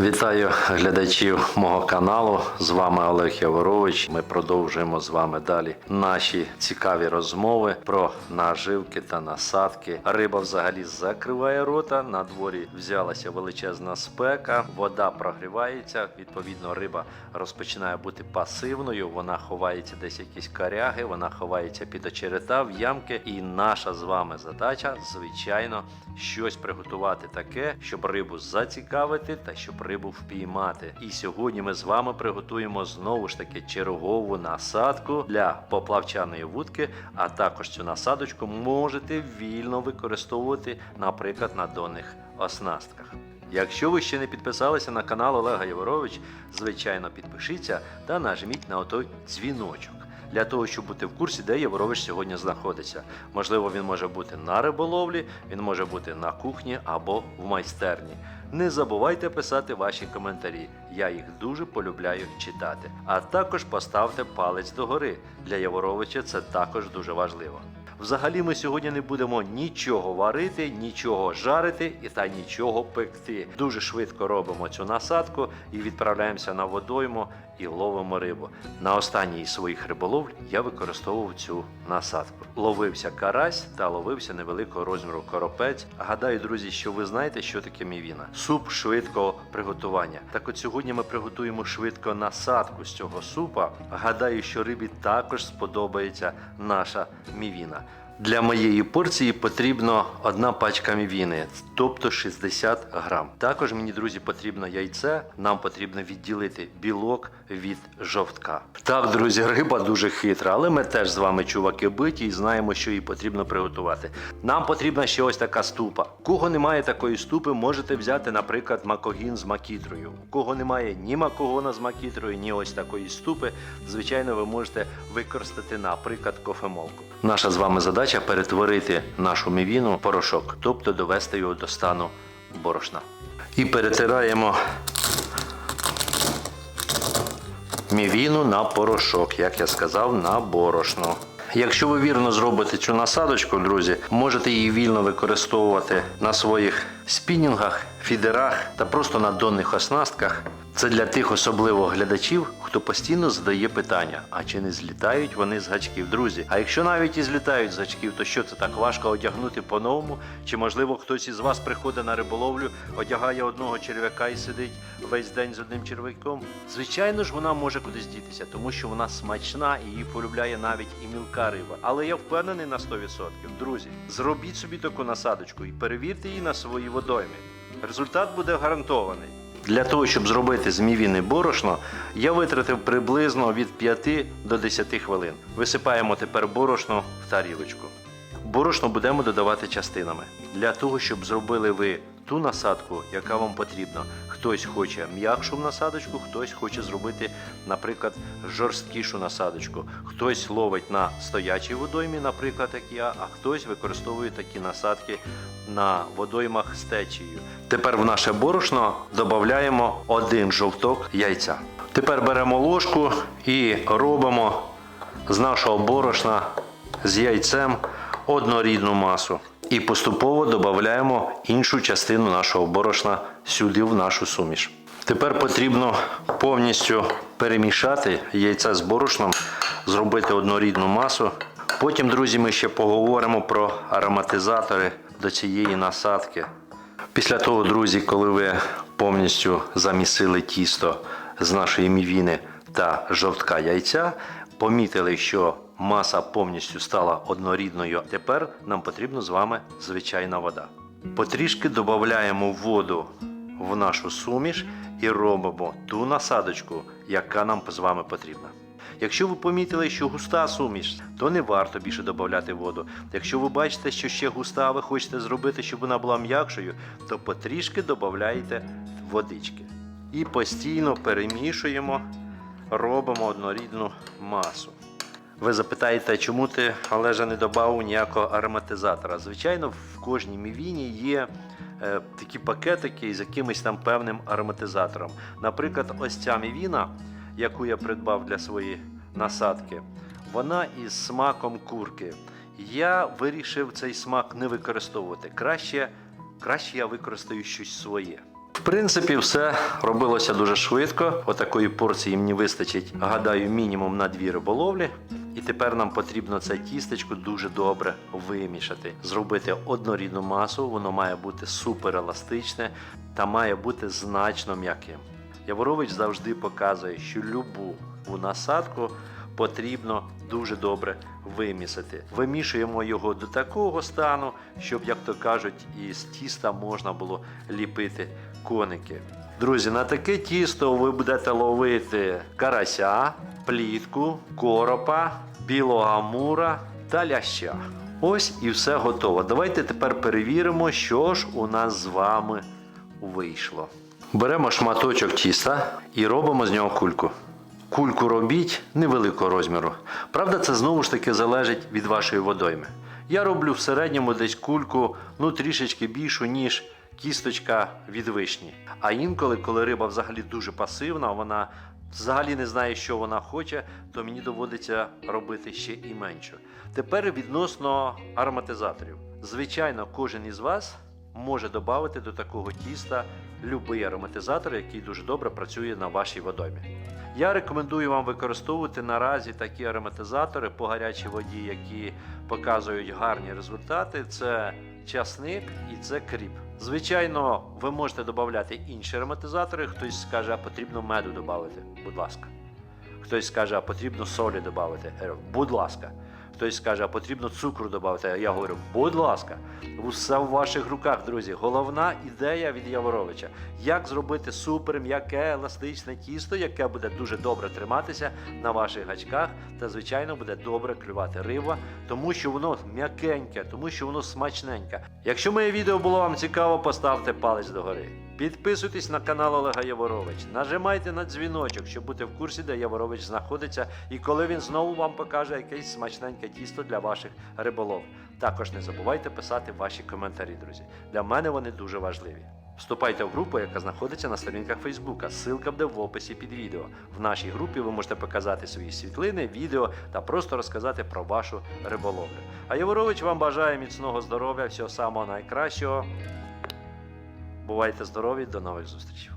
Вітаю глядачів мого каналу. З вами Олег Яворович. Ми продовжуємо з вами далі наші цікаві розмови про наживки та насадки. Риба взагалі закриває рота. На дворі взялася величезна спека, вода прогрівається. Відповідно, риба розпочинає бути пасивною. Вона ховається десь якісь коряги, вона ховається під очерета в ямки. І наша з вами задача, звичайно, щось приготувати таке, щоб рибу зацікавити та щоб рибу впіймати. І сьогодні ми з вами приготуємо знову ж таки чергову насадку для поплавчаної вудки, а також цю насадочку можете вільно використовувати, наприклад, на донних оснастках. Якщо ви ще не підписалися на канал Олега Яворович, звичайно підпишіться та нажміть на отой дзвіночок. Для того, щоб бути в курсі, де Яворович сьогодні знаходиться. Можливо, він може бути на риболовлі, він може бути на кухні або в майстерні. Не забувайте писати ваші коментарі. Я їх дуже полюбляю читати. А також поставте палець догори. Для Яворовича це також дуже важливо. Взагалі ми сьогодні не будемо нічого варити, нічого жарити і та нічого пекти. Дуже швидко робимо цю насадку і відправляємося на водойму і ловимо рибу. На останній своїх риболовль я використовував цю насадку. Ловився карась та ловився невеликого розміру коропець. Гадаю, друзі, що ви знаєте, що таке мівіна. Суп швидкого приготування. Так от сьогодні ми приготуємо швидко насадку з цього супа. Гадаю, що рибі також сподобається наша мівіна. Для моєї порції потрібно одна пачка мівіни, тобто 60 грам. Також мені, друзі, потрібно яйце. Нам потрібно відділити білок від жовтка. Так, друзі, риба дуже хитра, але ми теж з вами чуваки биті і знаємо, що її потрібно приготувати. Нам потрібна ще ось така ступа. Кого немає такої ступи, можете взяти, наприклад, макогін з макітрою. У кого немає ні макогона з макітрою, ні ось такої ступи, звичайно, ви можете використати, наприклад, кофемолку. Наша з вами задача перетворити нашу мівіну в порошок, тобто довести його до стану борошна. І перетираємо мівіну на порошок, як я сказав, на борошно. Якщо ви вірно зробите цю насадочку, друзі, можете її вільно використовувати на своїх спінінгах, фідерах та просто на донних оснастках. Це для тих особливо глядачів, хто постійно задає питання: а чи не злітають вони з гачків, друзі? А якщо навіть і злітають з гачків, то що це так важко одягнути по-новому? Чи можливо хтось із вас приходить на риболовлю, одягає одного черв'яка і сидить весь день з одним черв'яком? Звичайно ж, вона може кудись дітися, тому що вона смачна і її полюбляє навіть і мілка риба. Але я впевнений на 100%. Друзі, зробіть собі таку насадочку і перевірте її на своїй водоймі. Результат буде гарантований. Для того, щоб зробити з борошно, я витратив приблизно від 5 до 10 хвилин. Висипаємо тепер борошно в тарілочку. Борошно будемо додавати частинами. Для того, щоб зробили ви ту насадку, яка вам потрібна. Хтось хоче м'якшу насадочку, хтось хоче зробити, наприклад, жорсткішу насадочку. Хтось ловить на стоячій водоймі, наприклад, як я, а хтось використовує такі насадки на водоймах з течією. Тепер в наше борошно додаємо один жовток яйця. Тепер беремо ложку і робимо з нашого борошна з яйцем однорідну масу. І поступово додаємо іншу частину нашого борошна сюди в нашу суміш. Тепер потрібно повністю перемішати яйця з борошном, зробити однорідну масу. Потім, друзі, ми ще поговоримо про ароматизатори до цієї насадки. Після того, друзі, коли ви повністю замісили тісто з нашої мівіни та жовтка яйця, помітили, що маса повністю стала однорідною. Тепер нам потрібна з вами звичайна вода. Потрішки додаємо воду в нашу суміш і робимо ту насадочку, яка нам з вами потрібна. Якщо ви помітили, що густа суміш, то не варто більше додати воду. Якщо ви бачите, що ще густа, ви хочете зробити, щоб вона була м'якшою, то потрішки додаєте водички. І постійно перемішуємо, робимо однорідну масу. Ви запитаєте, чому ти Олежа не додав ніякого ароматизатора? Звичайно, в кожній мівіні є е, такі пакетики з якимось там певним ароматизатором. Наприклад, ось ця мівіна, яку я придбав для своєї насадки, вона із смаком курки. Я вирішив цей смак не використовувати. Краще, краще я використаю щось своє. Принципі, все робилося дуже швидко. Отакої порції мені вистачить, гадаю, мінімум на дві риболовлі. І тепер нам потрібно це тістечко дуже добре вимішати, зробити однорідну масу. Воно має бути супер еластичне та має бути значно м'яким. Яворович завжди показує, що любу насадку потрібно дуже добре вимісити. Вимішуємо його до такого стану, щоб, як то кажуть, із тіста можна було ліпити коники. Друзі, на таке тісто ви будете ловити карася, плітку, коропа, білого амура та ляща. Ось і все готово. Давайте тепер перевіримо, що ж у нас з вами вийшло. Беремо шматочок тіста і робимо з нього кульку. Кульку робіть невеликого розміру. Правда, це знову ж таки залежить від вашої водойми. Я роблю в середньому десь кульку ну трішечки більшу, ніж кісточка від вишні. А інколи, коли риба взагалі дуже пасивна, вона взагалі не знає, що вона хоче, то мені доводиться робити ще і меншу. Тепер відносно ароматизаторів. Звичайно, кожен із вас може додати до такого тіста будь-який ароматизатор, який дуже добре працює на вашій водоймі. Я рекомендую вам використовувати наразі такі ароматизатори по гарячій воді, які показують гарні результати. Це часник і це кріп. Звичайно, ви можете додати інші ароматизатори. Хтось скаже, а потрібно меду додати. Будь ласка. Хтось скаже, а потрібно солі додати. Будь ласка. Хтось скаже, а потрібно цукру додати. Я говорю, будь ласка, все в ваших руках, друзі. Головна ідея від Яворовича. Як зробити супер м'яке еластичне тісто, яке буде дуже добре триматися на ваших гачках, та звичайно буде добре клювати риба, тому що воно м'якеньке, тому що воно смачненьке. Якщо моє відео було вам цікаво, поставте палець догори. Підписуйтесь на канал Олега Яворович, нажимайте на дзвіночок, щоб бути в курсі, де Яворович знаходиться, і коли він знову вам покаже якесь смачненьке тісто для ваших риболов. Також не забувайте писати ваші коментарі, друзі. Для мене вони дуже важливі. Вступайте в групу, яка знаходиться на сторінках Фейсбука. Ссылка буде в описі під відео. В нашій групі ви можете показати свої світлини, відео та просто розказати про вашу риболовлю. А Яворович вам бажає міцного здоров'я, всього самого найкращого. Бувайте здорові, до нових зустрічей.